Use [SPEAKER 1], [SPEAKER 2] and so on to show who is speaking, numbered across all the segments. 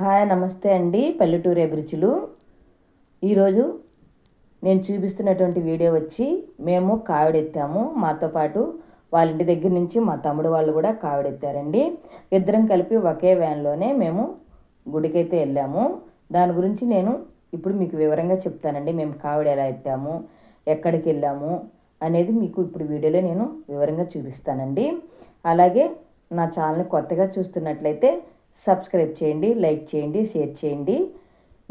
[SPEAKER 1] Hi నమస్తే అండి పల్లెటూరు అభిరుచులు. ఈరోజు నేను చూపిస్తున్నటువంటి వీడియో వచ్చి మేము కావిడెత్తాము. మాతో పాటు వాళ్ళ ఇంటి దగ్గర నుంచి మా తమ్ముడు వాళ్ళు కూడా కావిడెత్తారండి. ఇద్దరం కలిపి ఒకే వ్యాన్లోనే మేము గుడికైతే వెళ్ళాము. దాని గురించి నేను ఇప్పుడు మీకు వివరంగా చెప్తానండి. మేము కావిడ ఎలా ఎత్తాము ఎక్కడికి వెళ్ళాము అనేది మీకు ఇప్పుడు వీడియోలో నేను వివరంగా చూపిస్తానండి. అలాగే నా ఛానల్ని కొత్తగా చూస్తున్నట్లయితే సబ్స్క్రైబ్ చేయండి లైక్ చేయండి షేర్ చేయండి.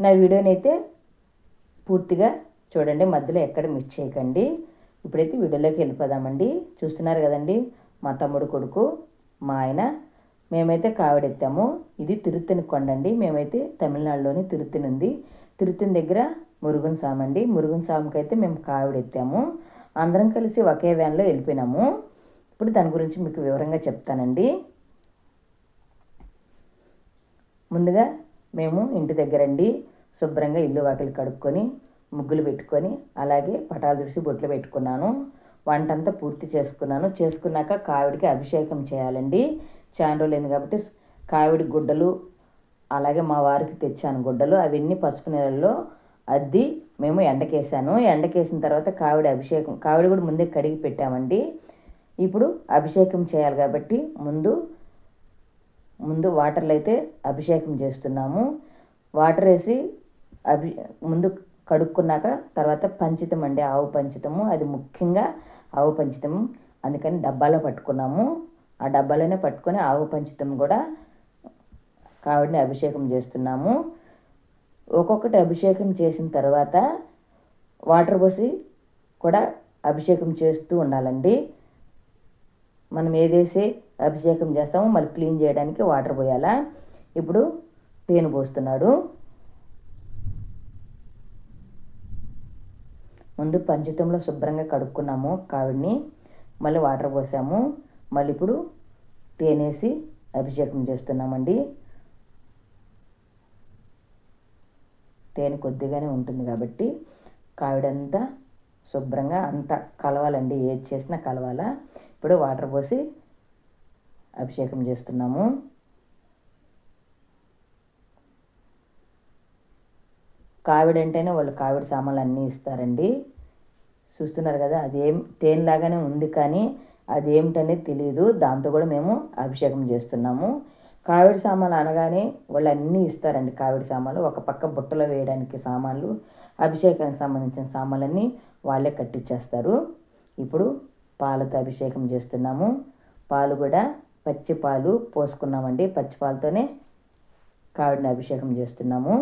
[SPEAKER 1] నా వీడియోని అయితే పూర్తిగా చూడండి మధ్యలో ఎక్కడ మిస్ చేయకండి. ఇప్పుడైతే వీడియోలోకి వెళ్ళిపోదామండి. చూస్తున్నారు కదండి మా తమ్ముడు కొడుకు మా ఆయన. మేమైతే కావిడెత్తాము. ఇది తిరుత్తని కొండండి. మేమైతే తమిళనాడులోని తిరుత్తని ఉంది. తిరుత్తని దగ్గర మురుగన్ స్వామి అండి. మురుగన్ స్వామికి అయితే మేము కావిడెత్తాము. అందరం కలిసి ఒకే వ్యాన్లో వెళ్ళిపోయినాము. ఇప్పుడు దాని గురించి మీకు వివరంగా చెప్తానండి. ముందుగా మేము ఇంటి దగ్గరండి. శుభ్రంగా ఇల్లు వాకిలి కడుక్కొని ముగ్గులు పెట్టుకొని అలాగే పటాలు తుడిసి బొట్లు పెట్టుకున్నాను. వంట అంతా పూర్తి చేసుకున్నాను. చేసుకున్నాక కావిడికి అభిషేకం చేయాలండి. చాలా రోజులైంది కాబట్టి కావిడి గుడ్డలు అలాగే మా వారికి తెచ్చాను గుడ్డలు. అవన్నీ పసుపు నీళ్ళల్లో అద్ది మేము ఎండకేసాను. ఎండకేసిన తర్వాత కావిడి అభిషేకం కావిడి కూడా ముందే కడిగి పెట్టామండి. ఇప్పుడు అభిషేకం చేయాలి కాబట్టి ముందు ముందు వాటర్లో అయితే అభిషేకం చేస్తున్నాము. వాటర్ వేసి అభి ముందు కడుక్కున్నాక తర్వాత పంచితం అండి ఆవు పంచితము. అది ముఖ్యంగా ఆవు పంచితం. అందుకని డబ్బాలో పట్టుకున్నాము. ఆ డబ్బాలోనే పట్టుకొని ఆవు పంచితం కూడా కావిడిని అభిషేకం చేస్తున్నాము. ఒక్కొక్కటి అభిషేకం చేసిన తర్వాత వాటర్ పోసి కూడా అభిషేకం చేస్తూ ఉండాలండి. మనం ఏదేసి అభిషేకం చేస్తాము మళ్ళీ క్లీన్ చేయడానికి వాటర్ పోయాలా? ఇప్పుడు తేనె పోస్తున్నాడు. ముందు పంచతంలో శుభ్రంగా కడుక్కున్నాము కావిడిని మళ్ళీ వాటర్ పోసాము. మళ్ళీ ఇప్పుడు తేనేసి అభిషేకం చేస్తున్నామండి. తేనె కొద్దిగానే ఉంటుంది కాబట్టి కావిడంతా శుభ్రంగా అంతా కలవాలండి ఏది చేసినా కలవాలా? ఇప్పుడు వాటర్ పోసి అభిషేకం చేస్తున్నాము. కావిడి అంటేనే వాళ్ళు కావిడి సామాన్లు అన్నీ ఇస్తారండి. చూస్తున్నారు కదా అదేం తేనెలాగానే ఉంది కానీ అదేమిటనేది తెలియదు దాంతో కూడా మేము అభిషేకం చేస్తున్నాము. కావిడి సామాన్లు అనగానే వాళ్ళు అన్నీ ఇస్తారండి కావిడి సామాన్లు. ఒక పక్క బుట్టలో వేయడానికి సామాన్లు అభిషేకానికి సంబంధించిన సామాన్లన్నీ వాళ్ళే కట్టించేస్తారు ఇప్పుడు పాలతో అభిషేకం చేస్తున్నాము. పాలు కూడా పచ్చి పాలు పోసుకున్నామండి. పచ్చి పాలతోనే కావిడిని అభిషేకం చేస్తున్నాము.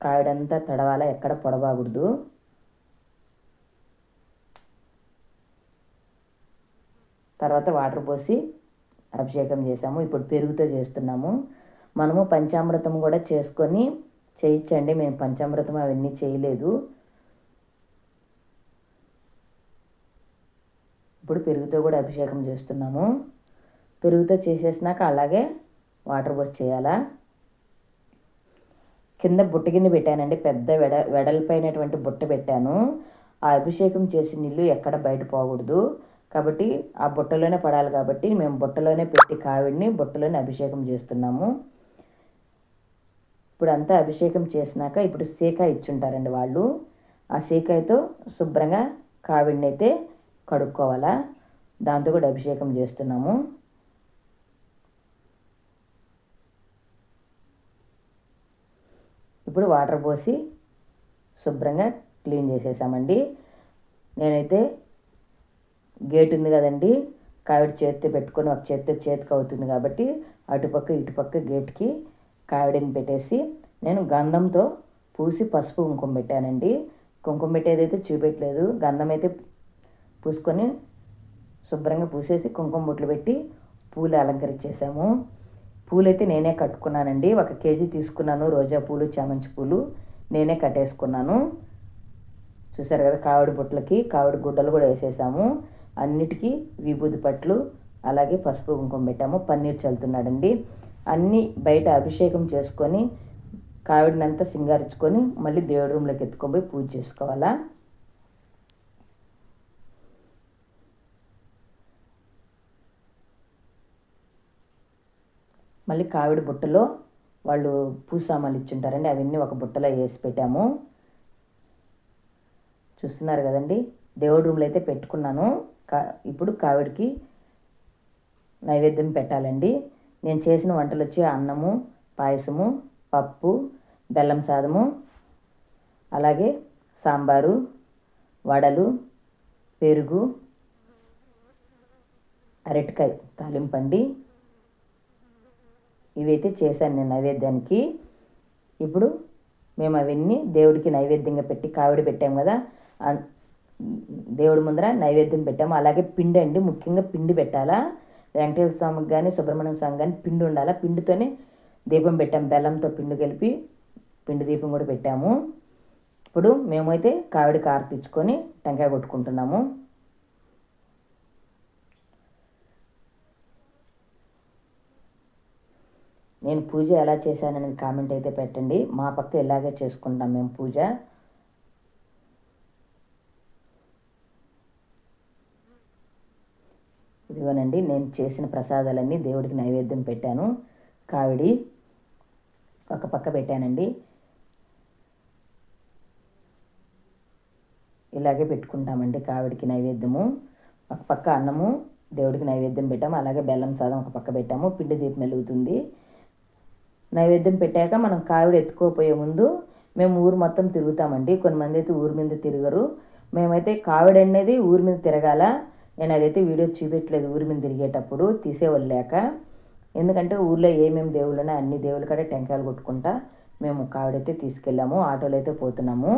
[SPEAKER 1] కావిడంతా తడవాల ఎక్కడ పొడబాకూడదు. తర్వాత వాటర్ పోసి అభిషేకం చేసాము ఇప్పుడు పెరుగుతో చేస్తున్నాము. మనము పంచామృతం కూడా చేసుకొని చేయించండి మేము పంచామృతం అవన్నీ చేయలేదు. ఇప్పుడు పెరుగుతో కూడా అభిషేకం చేస్తున్నాము. పెరుగుతో చేసేసినాక అలాగే వాటర్ పోసి చేయాలా? కింద బుట్ట కింద పెట్టానండి. పెద్ద వెడ వెడల్పైనటువంటి బుట్ట పెట్టాను. ఆ అభిషేకం చేసిన నీళ్ళు ఎక్కడ బయట పోకూడదు. కాబట్టి ఆ బుట్టలోనే పడాలి కాబట్టి మేము బుట్టలోనే పెట్టి కావిడిని బుట్టలోనే అభిషేకం చేస్తున్నాము. ఇప్పుడు అంతా అభిషేకం చేసినాక ఇప్పుడు సీకాయ ఇచ్చుంటారండి వాళ్ళు. ఆ సీకాయతో శుభ్రంగా కావిడిని అయితే కడుక్కోవాలా? దాంతో కూడా అభిషేకం చేస్తున్నాము. ఇప్పుడు వాటర్ పోసి శుభ్రంగా క్లీన్ చేసేసామండి. నేనైతే గేట్ ఉంది కదండి కావిడ చేతితో పెట్టుకొని ఒక చేతితో చేతికి అవుతుంది కాబట్టి అటుపక్క ఇటుపక్క గేట్కి కావిడిని పెట్టేసి నేను గంధంతో పూసి పసుపు కుంకుమ పెట్టానండి. కుంకుమ పెట్టేదైతే చూపెట్టలేదు గంధం అయితే పూసుకొని శుభ్రంగా పూసేసి కుంకుమ బొట్లు పెట్టి పూలు అలంకరించేసాము పూలైతే నేనే కట్టుకున్నానండి. ఒక కేజీ తీసుకున్నాను రోజా పూలు చామంతి పూలు. నేనే కట్టేసుకున్నాను. చూసారు కదా కావిడి బుట్టలకి కావిడి గుడ్డలు కూడా వేసేసాము. అన్నిటికీ విభూది పట్లు అలాగే పసుపు కుంకుమ పెట్టాము. పన్నీర్ చల్లుతున్నాడండి. అన్నీ బయట అభిషేకం చేసుకొని కావిడినంతా సింగారించుకొని మళ్ళీ దేవుడి రూమ్లోకి ఎత్తుకొని పోయి పూజ చేసుకోవాలా? మళ్ళీ కావిడి బుట్టలో వాళ్ళు పూసామాలు ఇచ్చుంటారండి. అవన్నీ ఒక బుట్టలో వేసి పెట్టాము. చూస్తున్నారు కదండి. దేవుడి రూమ్లో అయితే పెట్టుకున్నాను. కా ఇప్పుడు కావిడికి నైవేద్యం పెట్టాలండి. నేను చేసిన వంటలు వచ్చి అన్నము పాయసము పప్పు బెల్లం సాదము అలాగే సాంబారు వడలు పెరుగు అరటికాయ తాలింపండి ఇవైతే చేశాను నేను నైవేద్యానికి. ఇప్పుడు మేము అవన్నీ దేవుడికి నైవేద్యంగా పెట్టి కావిడి పెట్టాము కదా దేవుడి ముందర నైవేద్యం పెట్టాము. అలాగే పిండి అండి ముఖ్యంగా పిండి పెట్టాలా. వెంకటేశ్వర స్వామికి కానీ సుబ్రహ్మణ్యం స్వామి కానీ పిండి ఉండాలా. పిండితోనే దీపం పెట్టాము బెల్లంతో పిండి కలిపి పిండి దీపం కూడా పెట్టాము. ఇప్పుడు మేమైతే కావిడి తెచ్చుకొని టెంకాయ కొట్టుకుంటున్నాము. నేను పూజ ఎలా చేశాననేది కామెంట్ అయితే పెట్టండి. మా పక్క ఇలాగే చేసుకుంటాం మేము పూజ. ఇదిగోనండి నేను చేసిన ప్రసాదాలన్నీ దేవుడికి నైవేద్యం పెట్టాను. కావిడి ఒక పక్క పెట్టానండి. ఇలాగే పెట్టుకుంటామండి కావిడికి నైవేద్యము. ఒక పక్క అన్నము దేవుడికి నైవేద్యం పెట్టాము. అలాగే బెల్లం సాదం ఒక పక్క పెట్టాము. పిండి దీపం వెలుగుతుంది. నైవేద్యం పెట్టాక మనం కావిడ ఎత్తుకోపోయే ముందు మేము ఊరు మొత్తం తిరుగుతామండి. కొంతమంది అయితే ఊరి మీద తిరగరు. మేమైతే కావిడ అనేది ఊరి మీద తిరగాల. నేను అదైతే వీడియో చూపెట్టలేదు ఊరి మీద తిరిగేటప్పుడు తీసేవాళ్ళు లేక. ఎందుకంటే ఊర్లో ఏమేమి దేవుళ్ళు అన్ని దేవుళ్ళ కూడా టెంకాయలు కొట్టుకుంటా మేము కావిడైతే తీసుకెళ్ళాము. ఆటోలో అయితే పోతున్నాము.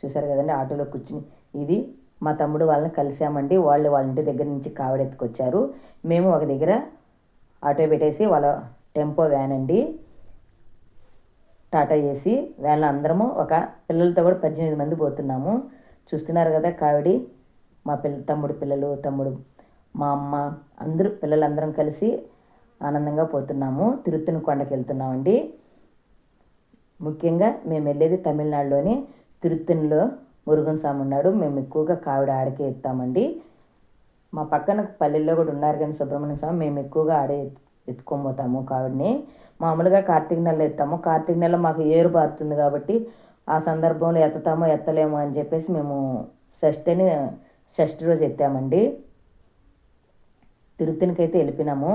[SPEAKER 1] చూసారు కదండి ఆటోలో కూర్చుని. ఇది మా తమ్ముడు వాళ్ళని కలిసామండి. వాళ్ళు వాళ్ళ ఇంటి దగ్గర నుంచి కావిడెత్తుకొచ్చారు మేము ఒక దగ్గర ఆటో పెట్టేసి వాళ్ళ టెంపో వ్యాన్ అండి. టాటా చేసి వ్యాన్లో అందరము ఒక పిల్లలతో కూడా పద్దెనిమిది మంది పోతున్నాము. చూస్తున్నారు కదా కావిడి మా పిల్ల తమ్ముడు పిల్లలు తమ్ముడు మా అమ్మ అందరూ పిల్లలందరం కలిసి ఆనందంగా పోతున్నాము. తిరుత్తని కొండకి వెళ్తున్నామండి. ముఖ్యంగా మేము వెళ్ళేది తమిళనాడులోని తిరుత్తనిలో మురుగన్ స్వామి ఉన్నాడు. మేము ఎక్కువగా కావిడ ఆడికే ఎత్తామండి. మా పక్కన పల్లెల్లో కూడా ఉన్నారు కానీ సుబ్రహ్మణ్య స్వామి మేము ఎక్కువగా ఆడే ఎత్తుకొని పోతాము కావిడిని. మామూలుగా కార్తీక నెలలో ఎత్తాము. కార్తీక నెల మాకు ఏరు పారుతుంది కాబట్టి ఆ సందర్భంలో ఎత్తతామో ఎత్తలేమో అని చెప్పేసి మేము షష్ఠిని షష్ఠి రోజు ఎత్తామండి. తిరుత్తనికైతే వెళ్ళిపోయినాము.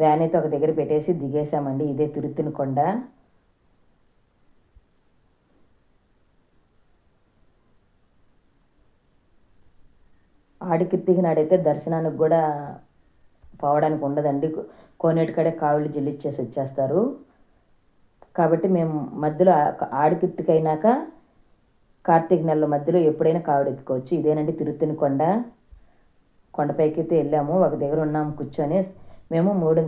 [SPEAKER 1] వ్యాన్ అయితే ఒక దగ్గర పెట్టేసి దిగేసామండి ఇదే తిరుత్తని కొండ. ఆడికిర్తికి నాడైతే దర్శనానికి కూడా పోవడానికి ఉండదండి. కోనేటి కడే కావులు జిల్లిచ్చేసి వచ్చేస్తారు. కాబట్టి మేము మధ్యలో ఆడికిత్తికైనాక కార్తీక నెలల మధ్యలో ఎప్పుడైనా కావిడెత్తుకోవచ్చు ఇదేనండి తిరుత్తని కొండ కొండపైకి అయితే వెళ్ళాము. ఒక దగ్గర ఉన్నాము కూర్చొని. మేము మూడు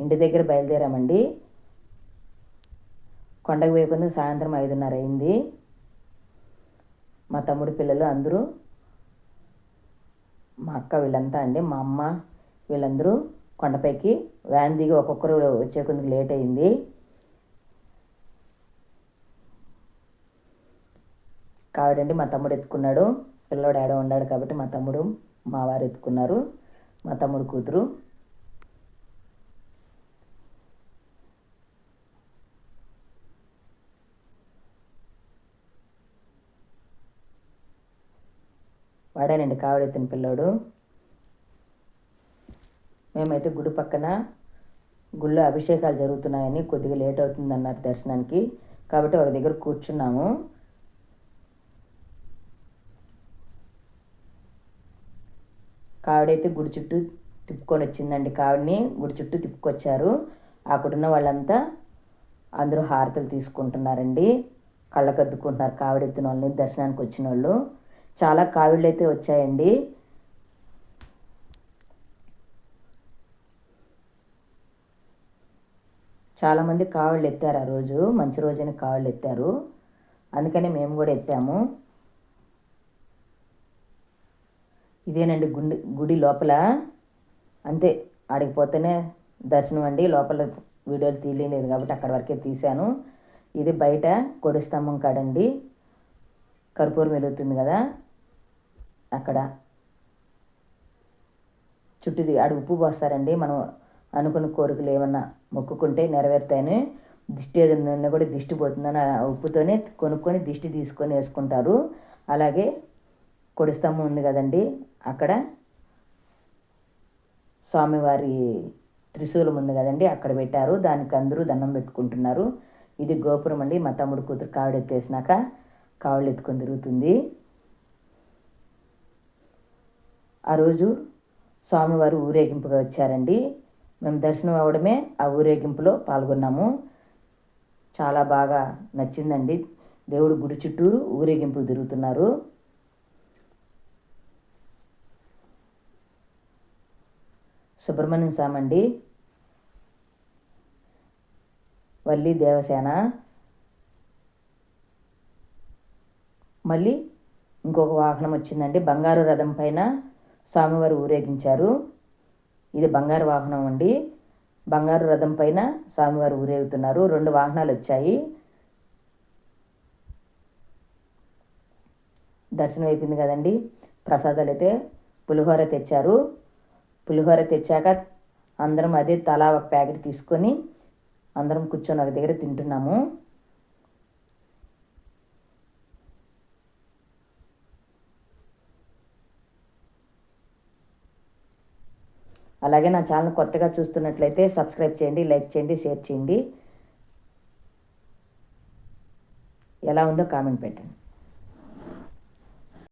[SPEAKER 1] ఇంటి దగ్గర బయలుదేరామండి. కొండకు పోయకుండా సాయంత్రం ఐదున్నర అయింది. మా తమ్ముడు పిల్లలు అందరూ మా అక్క వీళ్ళంతా అండి మా అమ్మ వీళ్ళందరూ కొండపైకి వ్యాన్ దిగి ఒక్కొక్కరు వచ్చే కొందుకు లేట్ అయింది. కావిడండి మా తమ్ముడు ఎత్తుకున్నాడు పిల్లోడు ఆడ ఉన్నాడు కాబట్టి మా తమ్ముడు మా వారు ఎత్తుకున్నారు మా తమ్ముడు కూతురు. వాడేనండి కావడెత్తిన పిల్లోడు. మేమైతే గుడి పక్కన గుళ్ళో అభిషేకాలు జరుగుతున్నాయని కొద్దిగా లేట్ అవుతుందన్నారు దర్శనానికి. కాబట్టి ఒక దగ్గర కూర్చున్నాము. కావిడైతే గుడి చుట్టూ తిప్పుకొని వచ్చిందండి. కావిడిని గుడి చుట్టూ తిప్పుకొచ్చారు. అక్కడున్న వాళ్ళంతా అందరూ హారతలు తీసుకుంటున్నారండి. కళ్ళకద్దుకుంటున్నారు కావిడెత్తిన వాళ్ళని దర్శనానికి వచ్చిన వాళ్ళు చాలా కావిళ్ళు అయితే వచ్చాయండి చాలామంది కావిళ్ళు ఎత్తారు ఆ రోజు మంచి రోజైన కావిళ్ళు ఎత్తారు. అందుకని మేము కూడా ఎత్తాము. ఇదేనండి గుండి గుడి లోపల. అంతే ఆడికి పోతేనే దర్శనం అండి. లోపల వీడియోలు తీయలేదు కాబట్టి అక్కడ వరకే తీశాను. ఇది బయట కొడి స్తంభం కాడండి. కర్పూరం వెలుగుతుంది కదా. అక్కడ చుట్టూ ఆడ ఉప్పు పోస్తారండి. మనం అనుకున్న కోరికలు ఏమన్నా మొక్కుకుంటే నెరవేరుతాయని దిష్టి ఏదైనా కూడా దిష్టి పోతుందని ఆ ఉప్పుతోనే కొనుక్కొని దిష్టి తీసుకొని వేసుకుంటారు. అలాగే కొడి స్తంభం ఉంది కదండి. అక్కడ స్వామివారి త్రిశూలం ఉంది కదండి. అక్కడ పెట్టారు. దానికి అందరూ దండం పెట్టుకుంటున్నారు. ఇది గోపురం అండి. మా తమ్ముడు కూతురు కావిడ కావిడెత్తుకొని ఎత్తుకొని తిరుగుతుంది. ఆ రోజు స్వామివారు ఊరేగింపుగా వచ్చారండి. మేము దర్శనం అవ్వడమే ఆ ఊరేగింపులో పాల్గొన్నాము. చాలా బాగా నచ్చిందండి. దేవుడు గుడి చుట్టూరు ఊరేగింపు తిరుగుతున్నారు. సుబ్రహ్మణ్యం స్వామి అండి. వల్లి దేవసేన. మళ్ళీ ఇంకొక వాహనం వచ్చిందండి. బంగారు రథం పైన స్వామివారు ఊరేగించారు. ఇది బంగారు వాహనం అండి. బంగారు రథం పైన స్వామివారు ఊరేగుతున్నారు. రెండు వాహనాలు వచ్చాయి. దర్శనం అయిపోయింది కదండి. ప్రసాదాలు అయితే పులిహోర తెచ్చారు. పులిహోర తెచ్చాక అందరం అదే తలా ఒక ప్యాకెట్ తీసుకొని అందరం కూర్చొని ఒక దగ్గర తింటున్నాము. అలాగే నా ఛానల్ కొత్తగా చూస్తున్నట్లయితే సబ్స్క్రైబ్ చేయండి లైక్ చేయండి షేర్ చేయండి. ఎలా ఉందో కామెంట్ పెట్టండి.